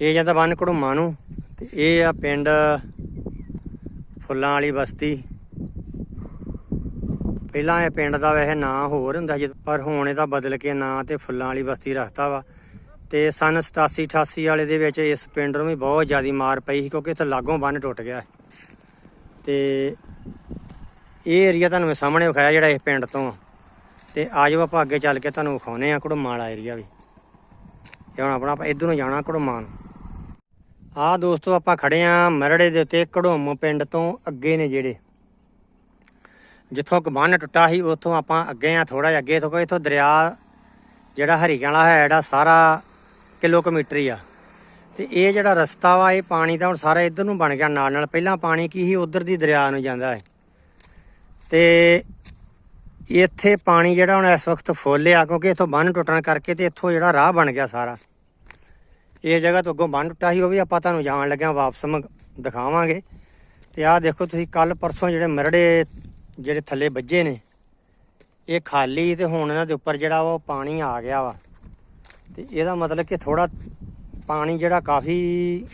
ਇਹ ਜਾਂਦਾ ਬੰਨ ਘੜੂਮਾ ਨੂੰ ਤੇ ਇਹ ਆ ਪਿੰਡ ਫੁੱਲਾਂ ਵਾਲੀ ਬਸਤੀ। ਪਹਿਲਾਂ ਇਹ ਪਿੰਡ ਦਾ ਵੈਸੇ ਨਾਂ ਹੋਰ ਹੁੰਦਾ ਸੀ, ਪਰ ਹੁਣ ਇਹਦਾ ਬਦਲ ਕੇ ਨਾਂ ਤੇ ਫੁੱਲਾਂ ਵਾਲੀ ਬਸਤੀ ਰੱਖਤਾ ਵਾ। ਤੇ ਸਨ 87 88 ਵਾਲੇ ਦੇ ਵਿੱਚ ਇਸ ਪਿੰਡ ਨੂੰ ਵੀ ਬਹੁਤ ਜ਼ਿਆਦਾ ਮਾਰ ਪਈ ਸੀ, ਕਿਉਂਕਿ ਇੱਥੇ ਲਾਗੋਂ ਬੰਨ ਟੁੱਟ ਗਿਆ ਤੇ ਇਹ ਏਰੀਆ ਤੁਹਾਨੂੰ ਮੈਂ ਸਾਹਮਣੇ ਵਿਖਾਇਆ ਜਿਹੜਾ ਇਸ ਪਿੰਡ ਤੋਂ ਆ। ਤੇ ਆਜੋ ਆਪਾਂ ਅੱਗੇ ਚੱਲ ਕੇ ਤੁਹਾਨੂੰ ਵਿਖਾਉਨੇ ਆ ਘੜੂਮਾ ਵਾਲਾ ਏਰੀਆ ਵੀ। ਇਹ ਹੁਣ ਆਪਣਾ ਆਪਾਂ ਇੱਧਰ ਨੂੰ ਜਾਣਾ ਘੜੂਮਾ ਨੂੰ ਆਹ ਦੋਸਤੋ ਆਪਾਂ ਖੜੇ ਆ ਮਰੜੇ ਦੇ ਉੱਤੇ ਘੜੂਮ ਪਿੰਡ ਤੋਂ ਅੱਗੇ ਨੇ ਜਿਹੜੇ। ਜਿੱਥੋਂ ਇੱਕ ਬੰਨ ਟੁੱਟਾ ਸੀ, ਉੱਥੋਂ ਆਪਾਂ ਅੱਗੇ ਆ ਥੋੜਾ ਜਿਹਾ ਅੱਗੇ ਤੋਂ ਕੋਈ ਇੱਥੋਂ ਦਰਿਆ ਜਿਹੜਾ ਹਰੀਕਾਂ ਵਾਲਾ ਹੈ, ਜਿਹੜਾ ਸਾਰਾ ਕਿਲੋਮੀਟਰ ਹੀ ਆ। ਤੇ ਇਹ ਜਿਹੜਾ ਰਸਤਾ ਵਾ, ਇਹ ਪਾਣੀ ਦਾ ਹੁਣ ਸਾਰਾ ਇੱਧਰ ਨੂੰ ਬਣ ਗਿਆ ਨਾਲ ਨਾਲ। ਪਹਿਲਾਂ ਪਾਣੀ ਕੀ ਸੀ, ਉਧਰ ਦੀ ਦਰਿਆ ਨੂੰ ਜਾਂਦਾ ਹੈ। ਤੇ ਇੱਥੇ ਪਾਣੀ ਜਿਹੜਾ ਹੁਣ ਇਸ ਵਕਤ ਫੁੱਲ ਆ, ਕਿਉਂਕਿ ਇੱਥੋਂ ਬੰਨ ਟੁੱਟਣ ਕਰਕੇ ਤੇ ਇੱਥੋਂ ਜਿਹੜਾ ਰਾਹ ਬਣ ਗਿਆ ਸਾਰਾ। ਇਹ ਜਗ੍ਹਾ ਤੋਂ ਅੱਗੋਂ ਬੰਨ ਟੁੱਟਾ ਸੀ, ਉਹ ਵੀ ਆਪਾਂ ਤੁਹਾਨੂੰ ਜਾਣ ਲੱਗਿਆ ਵਾਪਸ ਮ- ਦਿਖਾਵਾਂਗੇ। ਤੇ ਆਹ ਦੇਖੋ ਤੁਸੀਂ ਕੱਲ ਪਰਸੋਂ ਜਿਹੜੇ ਮਰੜੇ ਜਿਹੜੇ ਥੱਲੇ ਵੱਜੇ ਨੇ, ਇਹ ਖਾਲੀ ਤੇ ਹੁਣ ਇਹਨਾਂ ਦੇ ਉੱਪਰ ਜਿਹੜਾ ਵਾ ਉਹ ਪਾਣੀ ਆ ਗਿਆ ਵਾ। ਤੇ ਇਹਦਾ ਮਤਲਬ ਕਿ ਥੋੜਾ ਪਾਣੀ ਜਿਹੜਾ ਕਾਫੀ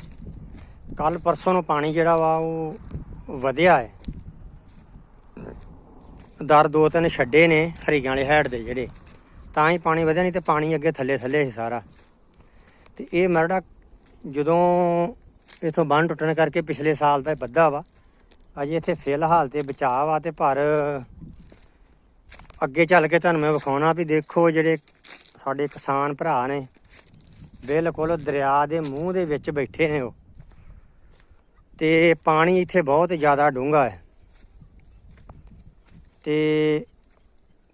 ਕੱਲ ਪਰਸੋਂ ਨੂੰ ਪਾਣੀ ਜਿਹੜਾ ਵਾ ਉਹ ਵਧਿਆ ਹੈ। ਦਰ ਦੋ ਤਿੰਨ ਛੱਡੇ ਨੇ ਹਰੀਆਂ ਵਾਲੇ ਹੈਡ ਦੇ ਜਿਹੜੇ, ਤਾਂ ਹੀ ਪਾਣੀ ਵਧਿਆ, ਨਹੀਂ ਤੇ ਪਾਣੀ ਅੱਗੇ ਥੱਲੇ ਥੱਲੇ ਸੀ ਸਾਰਾ। ਤੇ ਇਹ ਮਰੜਾ ਜਦੋਂ ਇਥੋਂ ਬੰਨ ਟੁੱਟਣ ਕਰਕੇ ਪਿਛਲੇ ਸਾਲ ਦਾ ਵੱਧਾ ਵਾ। ਅਜੇ ਇੱਥੇ ਫਿਲਹਾਲ ਤੇ ਬਚਾਅ ਵਾ ਤੇ ਪਰ ਅੱਗੇ ਚੱਲ ਕੇ ਤੁਹਾਨੂੰ ਮੈਂ ਵਿਖਾਉਣਾ ਵੀ ਦੇਖੋ ਜਿਹੜੇ ਸਾਡੇ ਕਿਸਾਨ ਭਰਾ ਨੇ, ਬਿਲਕੁਲ ਦਰਿਆ ਦੇ ਮੂੰਹ ਦੇ ਵਿੱਚ ਬੈਠੇ ਨੇ ਉਹ। ਤੇ ਪਾਣੀ ਇੱਥੇ ਬਹੁਤ ਜ਼ਿਆਦਾ ਡੂੰਘਾ ਹੈ। ਤੇ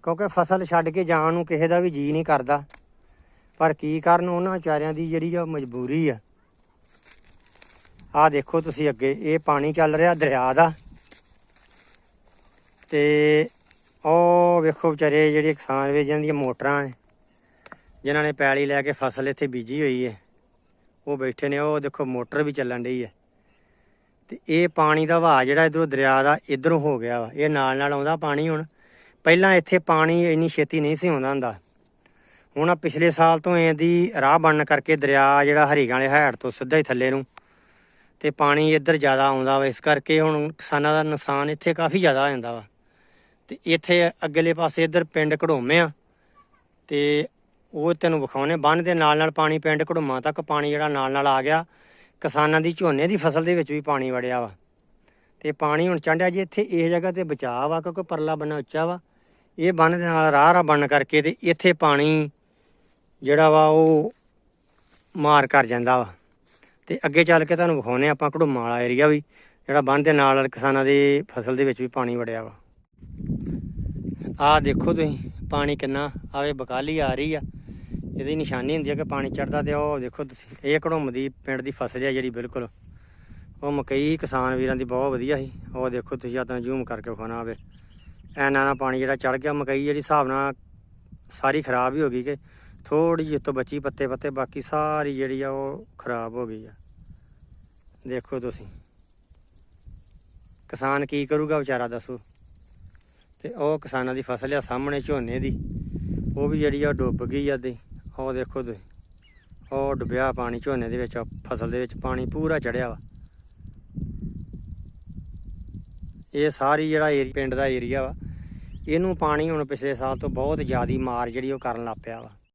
ਕਿਉਂਕਿ ਫਸਲ ਛੱਡ ਕੇ ਜਾਣ ਨੂੰ ਕਿਸੇ ਦਾ ਵੀ ਜੀ ਨਹੀਂ ਕਰਦਾ। ਪਰ ਕੀ ਕਰਨ ਉਹਨਾਂ ਵਿਚਾਰਿਆਂ ਦੀ ਜਿਹੜੀ ਆ ਮਜਬੂਰੀ ਆ? ਆਹ ਦੇਖੋ ਤੁਸੀਂ ਅੱਗੇ, ਇਹ ਪਾਣੀ ਚੱਲ ਰਿਹਾ ਦਰਿਆ ਦਾ। ਤੇ ਉਹ ਵੇਖੋ ਵਿਚਾਰੇ ਜਿਹੜੇ ਕਿਸਾਨ ਵੇ ਜਿਹਨਾਂ ਦੀਆਂ ਮੋਟਰਾਂ ਨੇ ਜਿਨ੍ਹਾਂ ਨੇ ਪੈਲੀ ਲੈ ਕੇ ਫਸਲ ਇੱਥੇ ਬੀਜੀ ਹੋਈ ਹੈ, ਉਹ ਬੈਠੇ ਨੇ, ਉਹ ਦੇਖੋ ਮੋਟਰ ਵੀ ਚੱਲਣ ਡਈ ਹੈ। ਤੇ ਇਹ ਪਾਣੀ ਦਾ ਵਹਾਅ ਜਿਹੜਾ ਇਧਰੋਂ ਦਰਿਆ ਦਾ ਇਧਰੋਂ ਹੋ ਗਿਆ ਵਾ, ਇਹ ਨਾਲ ਨਾਲ ਆਉਂਦਾ ਪਾਣੀ ਹੁਣ। ਪਹਿਲਾਂ ਇੱਥੇ ਪਾਣੀ ਇੰਨੀ ਛੇਤੀ ਨਹੀਂ ਸੀ ਆਉਂਦਾ ਹੁੰਦਾ। ਹੁਣ ਆ ਪਿਛਲੇ ਸਾਲ ਤੋਂ ਇਹਦੀ ਰਾਹ ਬਣਨ ਕਰਕੇ ਦਰਿਆ ਜਿਹੜਾ ਹਰੀਗਾਂ ਵਾਲੇ ਹੈੜ ਤੋਂ ਸਿੱਧਾ ਹੀ ਥੱਲੇ ਨੂੰ ਤੇ ਪਾਣੀ ਇੱਧਰ ਜ਼ਿਆਦਾ ਆਉਂਦਾ ਵਾ, ਇਸ ਕਰਕੇ ਹੁਣ ਕਿਸਾਨਾਂ ਦਾ ਨੁਕਸਾਨ ਇੱਥੇ ਕਾਫੀ ਜ਼ਿਆਦਾ ਹੋ ਜਾਂਦਾ ਵਾ। ਤੇ ਇੱਥੇ ਅਗਲੇ ਪਾਸੇ ਇੱਧਰ ਪਿੰਡ ਘੜੋਮੇ ਆ ਤੇ ਉਹ ਤੈਨੂੰ ਵਿਖਾਉਣੇ ਬੰਨ ਦੇ ਨਾਲ ਨਾਲ ਪਾਣੀ ਪਿੰਡ ਘੜੋਮਾ ਤੱਕ ਪਾਣੀ ਜਿਹੜਾ ਨਾਲ ਨਾਲ ਆ ਗਿਆ। ਕਿਸਾਨਾਂ ਦੀ ਝੋਨੇ ਦੀ ਫਸਲ ਦੇ ਵਿੱਚ ਵੀ ਪਾਣੀ ਵੜਿਆ ਵਾ। ਤੇ ਪਾਣੀ ਹੁਣ ਚੰਡਿਆ ਜੀ, ਇੱਥੇ ਇਹ ਜਗ੍ਹਾ ਤੇ ਬਚਾਅ ਵਾ ਕਿਉਂਕਿ ਪਰਲਾ ਬੰਨਾ ਉੱਚਾ ਵਾ। ਇਹ ਬੰਨ ਦੇ ਨਾਲ ਰਾਹ ਰਾ ਬਣ ਕਰਕੇ ਤੇ ਇੱਥੇ ਪਾਣੀ ਜਿਹੜਾ ਵਾ ਉਹ ਮਾਰ ਕਰ ਜਾਂਦਾ ਵਾ। ਤੇ ਅੱਗੇ ਚੱਲ ਕੇ ਤੁਹਾਨੂੰ ਵਿਖਾਉਨੇ ਆਪਾਂ ਘੜੂਮਾ ਵਾਲਾ ਏਰੀਆ ਵੀ, ਜਿਹੜਾ ਬੰਨ ਦੇ ਨਾਲ ਨਾਲ ਕਿਸਾਨਾਂ ਦੀ ਫਸਲ ਦੇ ਵਿੱਚ ਵੀ ਪਾਣੀ ਵੜਿਆ ਵਾ। ਆਹ ਦੇਖੋ ਤੁਸੀਂ, ਪਾਣੀ ਕਿੰਨਾ ਆਵੇ ਬਕਾਲੀ ਆ ਰਹੀ ਆ। ਇਹਦੀ ਨਿਸ਼ਾਨੀ ਹੁੰਦੀ ਆ ਕਿ ਪਾਣੀ ਚੜਦਾ ਤੇ ਉਹ ਦੇਖੋ ਤੁਸੀਂ, ਇਹ ਘੜੂਮ ਦੀ ਪਿੰਡ ਦੀ ਫਸਲ ਆ ਜਿਹੜੀ ਬਿਲਕੁਲ। ਉਹ ਮਕਈ ਕਿਸਾਨ ਵੀਰਾਂ ਦੀ ਬਹੁਤ ਵਧੀਆ ਸੀ। ਉਹ ਦੇਖੋ ਤੁਸੀਂ ਆਤਾਂ ਜ਼ੂਮ ਕਰਕੇ ਵਿਖਾਉਣਾ ਆਵੇ। ਐਨਾ ਨਾ ਪਾਣੀ ਜਿਹੜਾ ਚੜ ਗਿਆ, ਮਕਈ ਜਿਹੜੀ ਹਿਸਾਬ ਨਾਲ ਸਾਰੀ ਖਰਾਬ ਹੀ ਹੋ ਗਈ ਕਿ ਥੋੜੀ ਜਿਹੀ ਤੋਂ ਬਚੀ ਪੱਤੇ ਪੱਤੇ, ਬਾਕੀ ਸਾਰੀ ਜਿਹੜੀ ਆ ਉਹ ਖਰਾਬ ਹੋ ਗਈ ਆ। ਦੇਖੋ ਤੁਸੀਂ। ਕਿਸਾਨ ਕੀ ਕਰੂਗਾ ਵਿਚਾਰਾ ਦੱਸੋ? ਤੇ ਉਹ ਕਿਸਾਨਾਂ ਦੀ ਫਸਲ ਆ ਸਾਹਮਣੇ ਝੋਨੇ ਦੀ। ਉਹ ਵੀ ਜਿਹੜੀ ਆ ਉਹ ਡੁੱਬ ਗਈ ਆ ਤੇ ਉਹ ਦੇਖੋ ਤੁਸੀਂ। ਉਹ ਡੁੱਬਿਆ ਪਾਣੀ ਝੋਨੇ ਦੇ ਵਿੱਚ ਫਸਲ ਦੇ ਵਿੱਚ ਪਾਣੀ ਪੂਰਾ ਚੜਿਆ ਵਾ। ਇਹ ਸਾਰੀ ਜਿਹੜਾ ਏਰੀ, ਪਿੰਡ ਦਾ ਏਰੀਆ ਵਾ, ਇਹਨੂੰ ਪਾਣੀ ਹੁਣ ਪਿਛਲੇ ਸਾਲ ਤੋਂ ਬਹੁਤ ਜ਼ਿਆਦਾ ਮਾਰ ਜਿਹੜੀ ਉਹ ਕਰਨ ਲੱਗ ਪਿਆ ਵਾ।